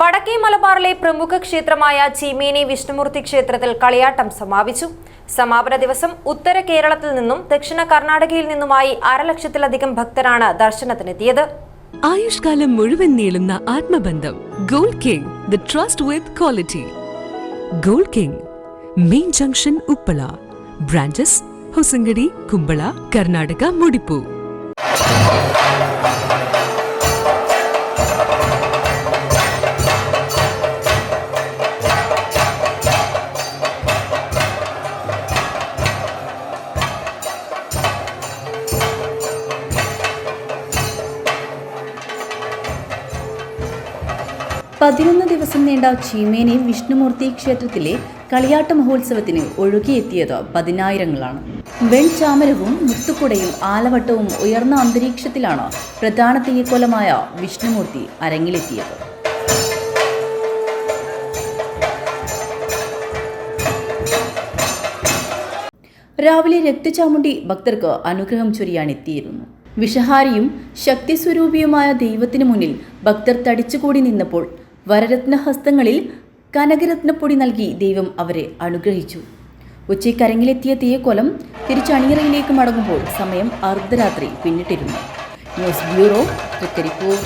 വടക്കേ മലബാറിലെ പ്രമുഖ ക്ഷേത്രമായ ചീമേനി വിഷ്ണുമൂർത്തി ക്ഷേത്രത്തിൽ കളിയാട്ടം സമാപിച്ചു. സമാപന ദിവസം ഉത്തര കേരളത്തിൽ നിന്നും ദക്ഷിണ കർണാടകയിൽ നിന്നുമായി അരലക്ഷത്തിലധികം ഭക്തരാണ് ദർശനത്തിനെത്തിയത്. ആയുഷ്കാലം മുഴുവൻ നീളുന്ന ആത്മബന്ധം gold king the trust with quality gold king main junction Uppala branches Hosangadi Kumbala Karnataka മുടിപ്പു. പതിനൊന്ന് ദിവസം നീണ്ട ചീമേനി വിഷ്ണുമൂർത്തി ക്ഷേത്രത്തിലെ കളിയാട്ട മഹോത്സവത്തിന് ഒഴുകിയെത്തിയത് പതിനായിരങ്ങളാണ്. വെൺചാമരവും മുത്തുക്കുടയും ആലവട്ടവും ഉയർന്ന അന്തരീക്ഷത്തിലാണ് പ്രധാന തെയ്യക്കോലമായ വിഷ്ണുമൂർത്തി അരങ്ങിലെത്തിയത്. രാവിലെ രക്തചാമുണ്ടി ഭക്തർക്ക് അനുഗ്രഹം ചൊരിയാൻ എത്തിയിരുന്നു വിഷഹാരിയും ശക്തിസ്വരൂപിയുമായ ദൈവത്തിനു മുന്നിൽ ഭക്തർ തടിച്ചുകൂടി നിന്നപ്പോൾ വരരത്നഹസ്തങ്ങളിൽ കനകരത്നപ്പൊടി നൽകി ദൈവം അവരെ അനുഗ്രഹിച്ചു. ഉച്ചയ്ക്കരങ്ങിലെത്തിയ തീയക്കൊലം തിരിച്ചണിയറയിലേക്ക് മടങ്ങുമ്പോൾ സമയം അർദ്ധരാത്രി പിന്നിട്ടിരുന്നു. News bureau Trikaripur.